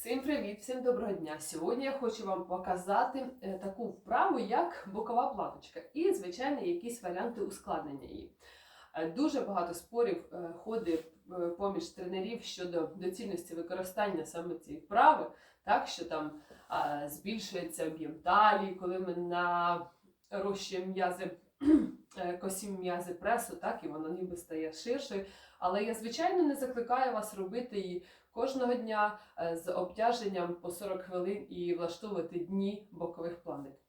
Всім привіт, всім доброго дня! Сьогодні я хочу вам показати е, таку вправу, як бокова планочка, і, звичайно, якісь варіанти ускладнення її. Е, Дуже багато спорів е, ходить поміж тренерів щодо доцільності використання саме цієї вправи, так що там збільшується об'єм талії, коли ми нарощуємо м'язи, косім м'язи пресу, так і воно ніби стає ширшою. Але я, звичайно, не закликаю вас робити її кожного дня е, з обтяженням по 40 хвилин і влаштовувати дні бокових планок.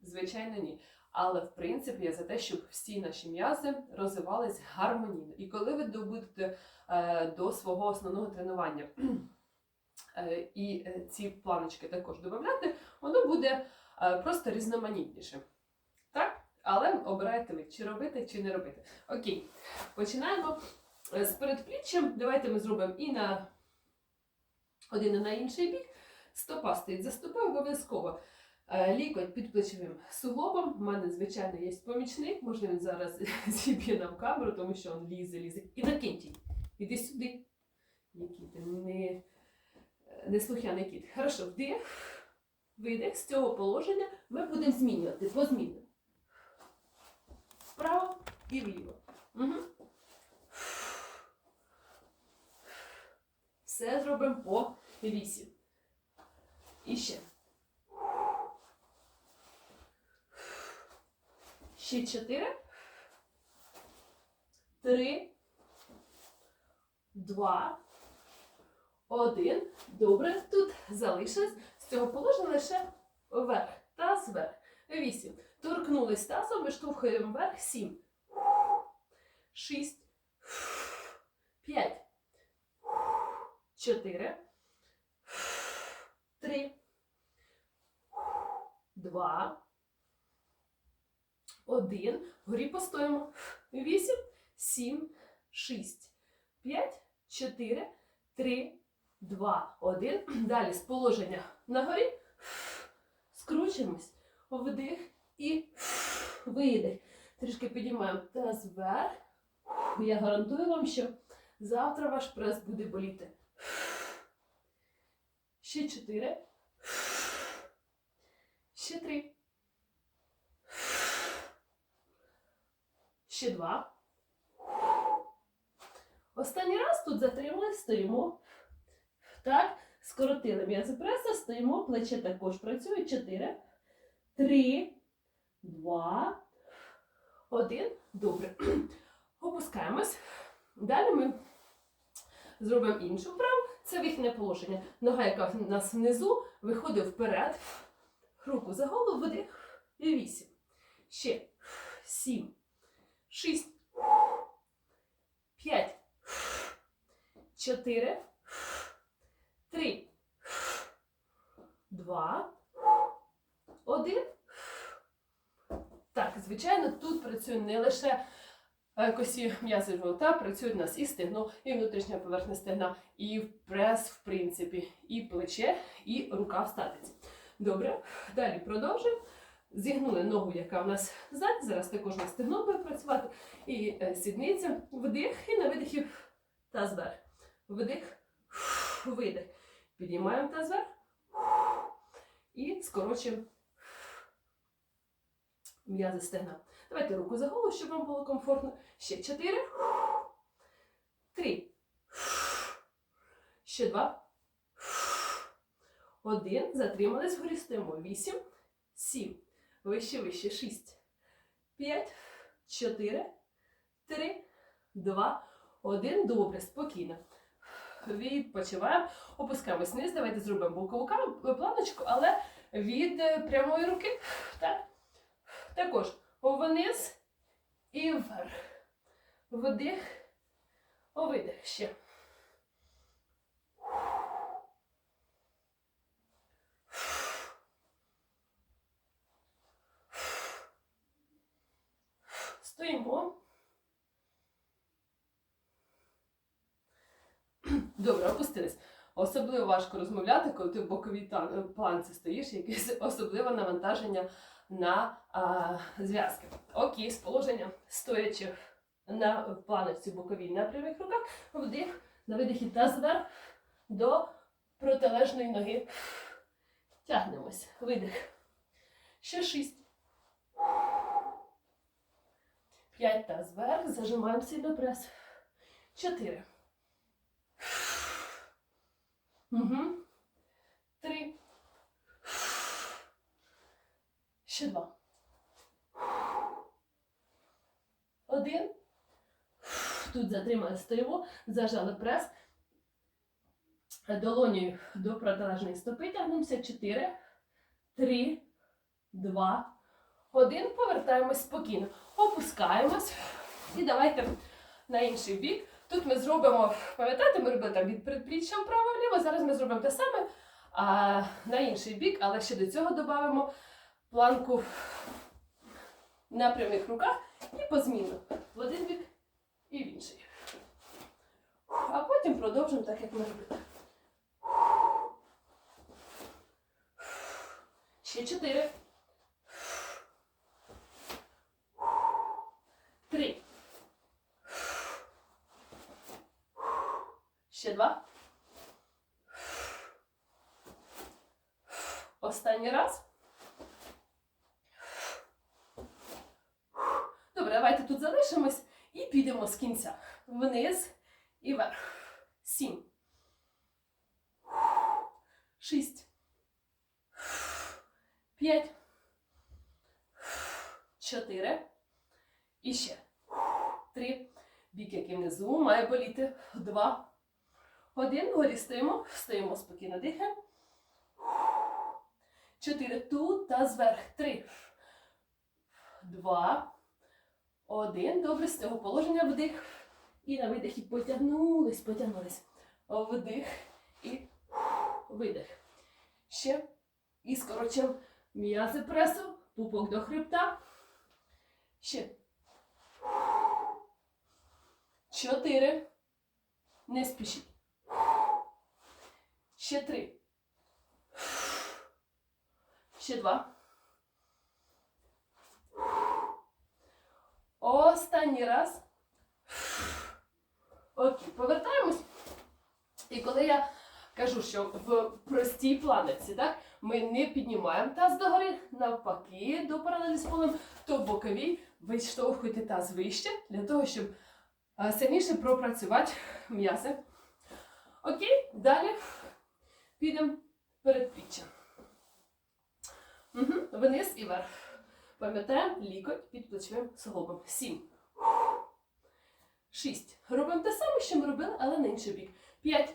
Звичайно, ні. Але в принципі я за те, щоб всі наші м'язи розвивались гармонійно. І коли ви добудете е, до свого основного тренування е, і ці планочки також додати, воно буде просто різноманітніше. Так? Але обирайте ви, чи робити, чи не робити. Окей, починаємо з передпліччям. Давайте ми зробимо і на один на інший бік. Стопа стоїть за стопою обов'язково. Е, Лікоть під плечовим суглобом. У мене, звичайно, є помічник. Можна він зараз зіб'є нам камеру, тому що він лізе, лізе. І на кінті. Іди сюди. Який ти не, неслухняний кіт. Хорошо, вдих, видих. З цього положення ми будемо змінювати позмінно. Вправо і вліво. Угу. Все зробимо по вісім. І ще. Ще чотири. Три. Два. Один. Добре. Тут залишилось з цього положення лише вверх. Таз вверх. Вісім. Торкнулись тазом, виштовхуємо вверх. Сім. Шість. П'ять. Чотири. Три. Два. Один. Горі постоїмо. Вісім, сім, шість, п'ять, чотири, три, два, один. Далі з положення на горі. Скручуємось. Вдих і видих. Трішки підіймаємо таз вверх. Я гарантую вам, що завтра ваш прес буде боліти. Ще чотири. Ще три. Ще два. Останній раз тут затримались, стоїмо. Так, скоротили м'язи преса, стоїмо, плече також працює. Чотири. Три. Два. Один. Добре. Опускаємось. Далі ми зробимо іншу вправу. Це вихідне положення. Нога, яка в нас внизу, виходить вперед. Руку за голову, вдих. І вісім. Ще. Сім. Шість. П'ять. Чотири. Три. Два. Один. Так, звичайно, тут працює не лише косі м'язи живота, працюють у нас і стегно, і внутрішня поверхня стегна, і прес, в принципі, і плече, і рука в статиці. Добре, далі продовжуємо. Зігнули ногу, яка в нас ззаді, зараз також на стегно буде працювати. І е, сідниця, вдих, і на видихі таз вверх. Вдих, видих. Підіймаємо таз вверх і скорочуємо м'язи стегна. Давайте руку за голову, щоб вам було комфортно. Ще чотири. Три. Ще два. Один. Затримались, вгорі стоїмо. Вісім. Сім. Вище, вище. Шість. П'ять. Чотири. Три. Два. Один. Добре. Спокійно. Відпочиваємо. Опускаємось вниз. Давайте зробимо бокову планочку, але від е, прямої руки. Так. Також вниз і вверх. Вдих, видих ще. Стоїмо. Добре, опустились. Особливо важко розмовляти, коли ти в боковій планці стоїш, якесь особливе навантаження на а, зв'язки. Окей, з положення стоячи на планочці боковій на прямих руках, вдих, на видихі таз вверх до протилежної ноги. Тягнемось. Видих. Ще шість. П'ять таз вверх. Зажимаємо сильно прес. Чотири. Угу. Три. Ще два. Один. Тут затримали стоїмо, зажали прес. Долонею до протилежної стопи тягнемося. Чотири, три, два, один. Повертаємось спокійно. Опускаємось. І давайте на інший бік. Тут ми зробимо, пам'ятаєте, ми робили там від предпліччя вправо-вліво. Зараз ми зробимо те саме а, на інший бік, але ще до цього додамо планку на прямих руках і позмінно в один бік і в інший. А потім продовжимо так, як ми робили. Ще чотири. Три. Ще два. Останній раз. Добре, давайте тут залишимось і підемо з кінця. Вниз і вверх. Сім. Шість. П'ять. Чотири. І ще. Три. Бік, який внизу, має боліти. Два. Один. Вгорі стоїмо. Стоїмо спокійно дихаємо. Чотири. Тут та зверх. Три. Два. Один. Добре, з цього положення вдих. І на видихі потягнулись, потягнулись. Вдих і видих. Ще. І скорочимо м'язи пресу, пупок до хребта. Ще. Чотири. Не спішіть. Ще три. Ще два. Останній раз. Окей, повертаємось. І коли я кажу, що в простій планеці, так, ми не піднімаємо таз догори, навпаки, до паралелі з полем, то боковій виштовхуйте таз вище, для того, щоб сильніше пропрацювати м'язи. Окей, далі підемо перед пліччям. Угу. Вниз і вверх. Пам'ятаємо лікоть під плечовим суглобом. Сім. Шість. Робимо те саме, що ми робили, але на інший бік. П'ять.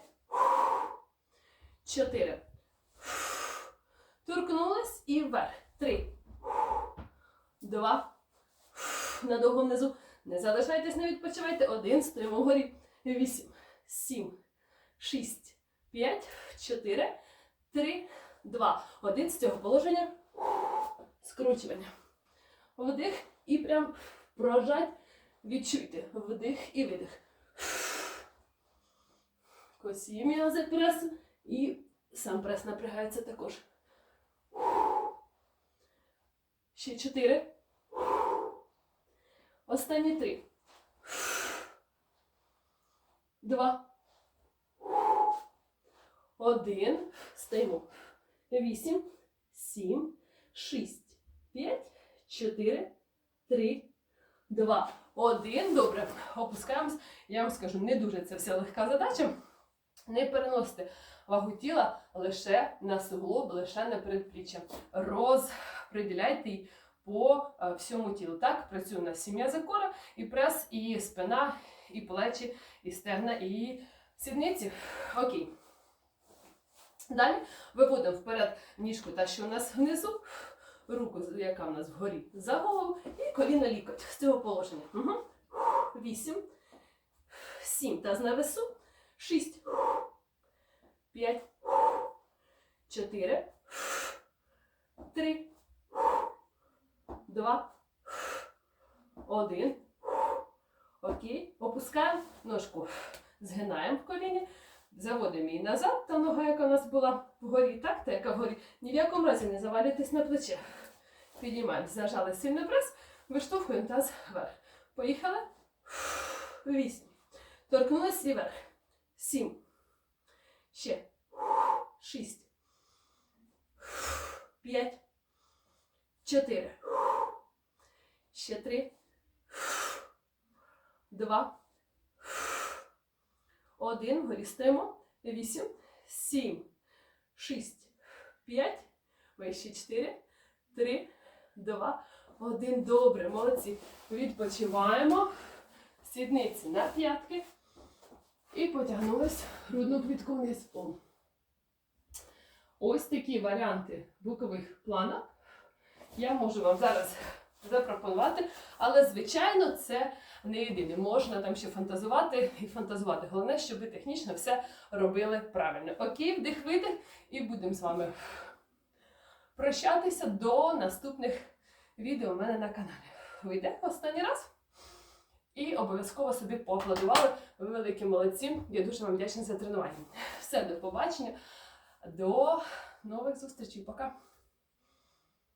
Чотири. Торкнулись і вверх. Три. Два. Надовго внизу. Не залишайтесь, не відпочивайте. Один. Стоїмо вгорі. Вісім. Сім. Шість. П'ять. Чотири. Три. Два. Один. З цього положення. Скручування. Вдих і прям прожать. Відчуйте. Вдих і видих. Косі м'язи пресу. І сам прес напрягається також. Ще чотири. Останні три. Два. Один. Стоїмо. Вісім. Сім. Шість. П'ять. Чотири. Три. Два. Один. Добре. Опускаємось. Я вам скажу, не дуже це все легка задача. Не переносите вагу тіла лише на суглоб, лише на передпліччя. Розподіляйте її по е, всьому тілу. Так, працює у нас сім'я закора, і прес, і спина, і плечі, і стегна, і сідниці. Окей. Далі виводимо вперед ніжку, та що у нас внизу, руку, яка у нас вгорі за голову, і коліно лікоть. З цього положення. Угу. Вісім, сім, таз на весу, шість, п'ять, чотири, три, два, один. Окей. Опускаємо ножку, згинаємо в коліні, заводимо її назад, та нога, яка у нас була вгорі, так, та яка вгорі. Ні в якому разі не завалюйтесь на плече. Підіймаємо, зажали сильний прес, виштовхуємо таз вверх. Поїхали. Вісім. Торкнулись і вверх. Сім. Ще. шість, п'ять, чотири. Ще три, два, один. Вгорі стоїмо. Вісім, сім, шість, п'ять, вище чотири, три, два, один. Добре, молодці. Відпочиваємо. Сідниці на п'ятки. І потягнулись грудну клітку вниз. О. Ось такі варіанти бокових планок я можу вам зараз запропонувати, але, звичайно, це не єдине. Можна там ще фантазувати і фантазувати. Головне, щоб ви технічно все робили правильно. Окей, вдих, видих, і будемо з вами прощатися до наступних відео у мене на каналі. Вийде останній раз. І обов'язково собі поаплодували. Ви великі молодці. Я дуже вам вдячна за тренування. Все, до побачення, до нових зустрічей. Пока!